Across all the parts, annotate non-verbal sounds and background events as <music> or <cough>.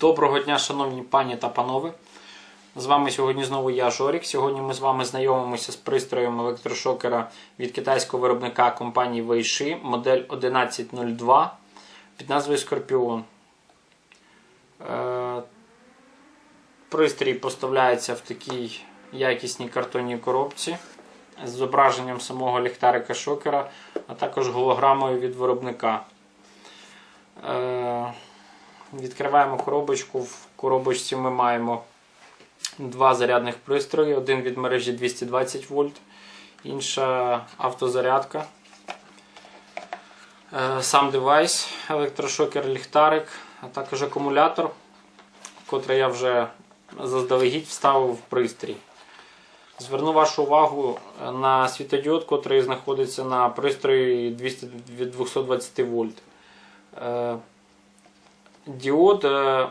Доброго дня, шановні пані та панове. З вами сьогодні знову я, Жорік. Сьогодні ми з вами знайомимося з пристроєм електрошокера від китайського виробника компанії Weishi, модель 1102 під назвою Scorpion. Е, Пристрій поставляється в такій якісній картонній коробці з зображенням самого ліхтарика шокера, а також голограмою від виробника. Е, Відкриваємо коробочку. В коробочці ми маємо два зарядних пристрої. Один від мережі 220 вольт, інша автозарядка. Е, Сам девайс, електрошокер, ліхтарик, а також акумулятор, котрий я вже заздалегідь вставив в пристрій. Зверну вашу увагу на світодіод, який знаходиться на пристрої 200 від 220 вольт. Е, Діод провімкнені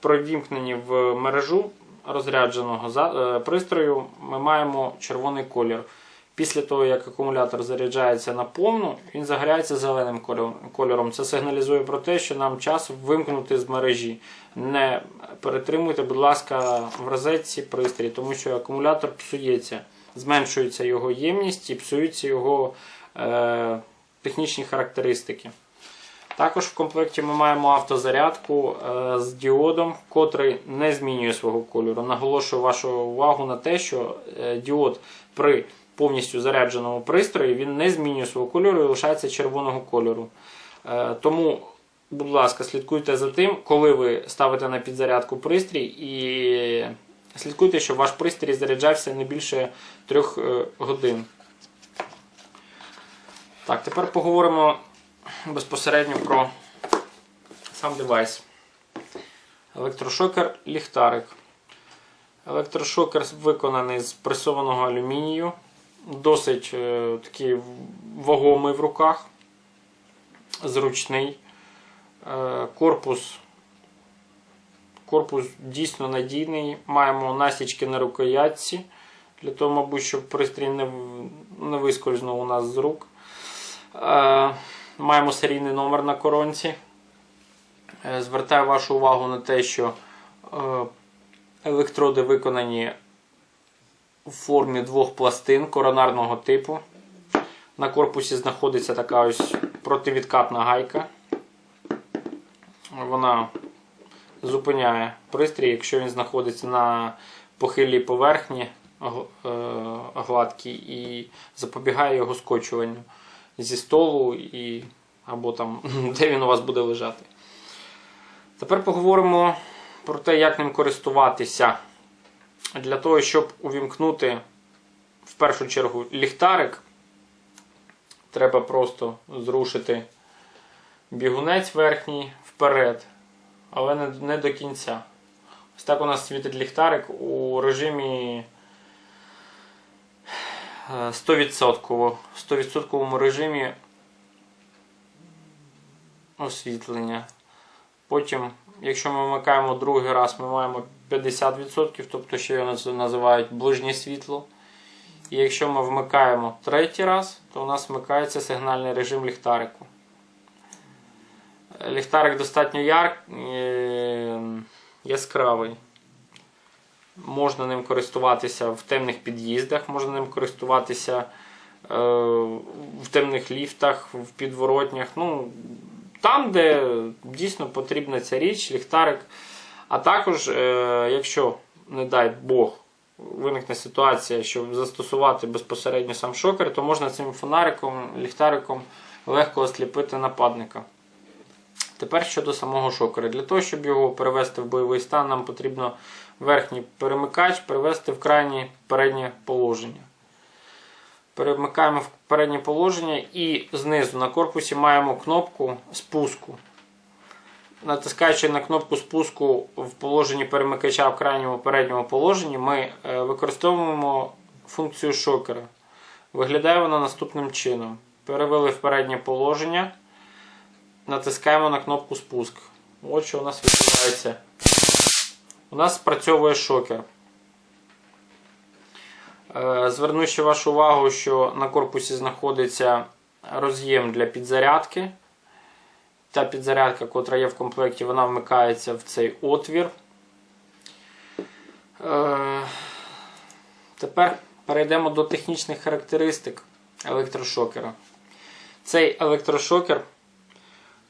при вімкненні в мережу розрядженого е, пристрою ми маємо червоний колір. Після того, як акумулятор заряджається на повну, він загоряється зеленим кольором-. Це сигналізує про те, що нам час вимкнути з мережі. Не перетримуйте, будь ласка, в розетці пристрій, тому що акумулятор псується, зменшується його ємність і псуються його е, технічні характеристики. Також в комплекті ми маємо автозарядку е, з діодом, котрий не змінює свого кольору. Наголошую вашу увагу на те, що е, діод при повністю зарядженому пристрої він не змінює свого кольору і лишається червоного кольору. Е, Тому, будь ласка, слідкуйте за тим, коли ви ставите на підзарядку пристрій, і слідкуйте, щоб ваш пристрій заряджався не більше 3 годин. Так, тепер поговоримо безпосередньо про сам девайс. Електрошокер ліхтарик. Електрошокер виконаний з пресованого алюмінію, досить е, такий вагомий в руках, зручний. Е, корпус, корпус дійсно надійний. Маємо насічки на рукоятці, для того, мабуть, щоб пристрій не, не вискользнув у нас з рук. Е, Маємо серійний номер на коронці. Звертаю вашу увагу на те, що електроди виконані у формі двох пластин коронарного типу. На корпусі знаходиться така ось противідкатна гайка. Вона зупиняє пристрій, якщо він знаходиться на похилій поверхні е, гладкій і запобігає його скочуванню зі столу і, або там, <laughs> де він у вас буде лежати. Тепер поговоримо про те, як ним користуватися. Для того, щоб увімкнути в першу чергу ліхтарик, треба просто зрушити бігунець верхній вперед, але не, до кінця. Ось так у нас світить ліхтарик у режимі е, 100%. В 100% режимі освітлення. Потім, якщо ми вмикаємо другий раз, ми маємо 50%, тобто ще його називають ближнє світло. І якщо ми вмикаємо третій раз, то у нас вмикається сигнальний режим ліхтарику. Ліхтарик достатньо яр... е, яскравий. Можна ним користуватися в темних під'їздах, можна ним користуватися е, в темних ліфтах, в підворотнях. Ну, там, де дійсно потрібна ця річ, ліхтарик. А також, е, якщо, не дай Бог, виникне ситуація, щоб застосувати безпосередньо сам шокер, то можна цим фонариком, ліхтариком легко осліпити нападника. Тепер щодо самого шокера. Для того, щоб його перевести в бойовий стан, нам потрібно верхній перемикач перевести в крайнє переднє положення. Перемикаємо в переднє положення і знизу на корпусі маємо кнопку спуску. Натискаючи на кнопку спуску в положенні перемикача в крайньому передньому положенні, ми е, використовуємо функцію шокера. Виглядає вона наступним чином. Перевели в переднє положення, натискаємо на кнопку спуск. Ось що у нас відбувається. У нас спрацьовує шокер. Е, ще вашу увагу, що на корпусі знаходиться роз'єм для підзарядки. Та підзарядка, котра є в комплекті, вона вмикається в цей отвір. Е, Тепер перейдемо до технічних характеристик електрошокера. Цей електрошокер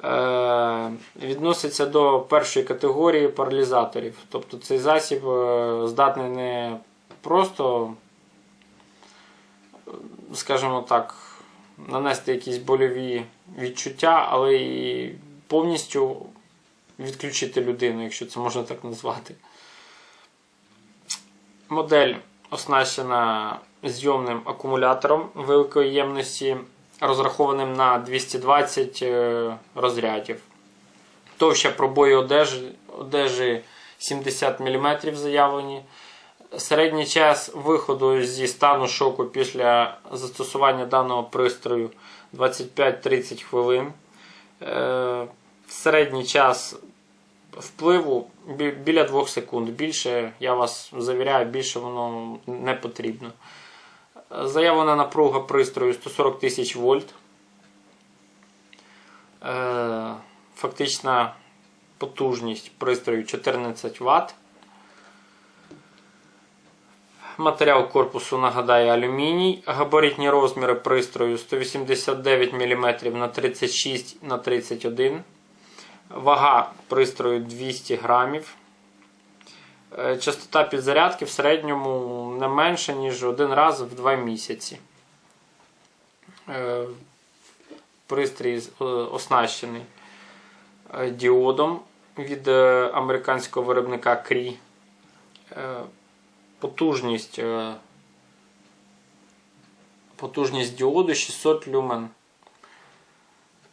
е, відноситься до першої категорії паралізаторів. Тобто цей засіб е, здатний не просто, скажімо так, нанести якісь больові відчуття, але і повністю відключити людину, якщо це можна так назвати. Модель оснащена зйомним акумулятором великої ємності, розрахованим на 220 е, розрядів. Товща пробої одежі, одежі 70 мм заявлені. Середній час виходу зі стану шоку після застосування даного пристрою 25-30 хвилин. Е, Середній час впливу біля 2 секунд. Більше, я вас завіряю, більше воно не потрібно. Заявлена напруга пристрою 140 тисяч вольт. Е, Фактична потужність пристрою 14 Вт. Матеріал корпусу нагадаю алюміній. Габаритні розміри пристрою 189 мм на 36 на 31 Вага пристрою 200 грамів. Е, Частота підзарядки в середньому не менше, ніж один раз в 2 місяці. Е, Пристрій е, оснащений діодом від американського виробника Cree. Потужність, е, потужність діоду 600 люмен.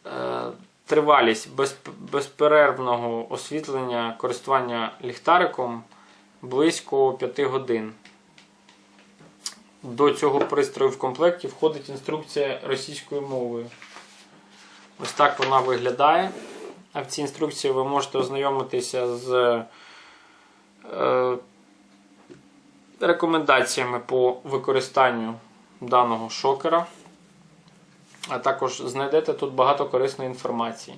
Е, Тривалість без, безперервного освітлення користування ліхтариком близько 5 годин. До цього пристрою в комплекті входить інструкція російською мовою. Ось так вона виглядає. А в цій інструкції ви можете ознайомитися з е, рекомендаціями по використанню даного шокера. А також знайдете тут багато корисної інформації.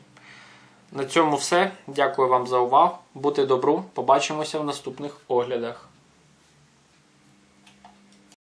На цьому все. Дякую вам за увагу. Бути добру. Побачимося в наступних оглядах.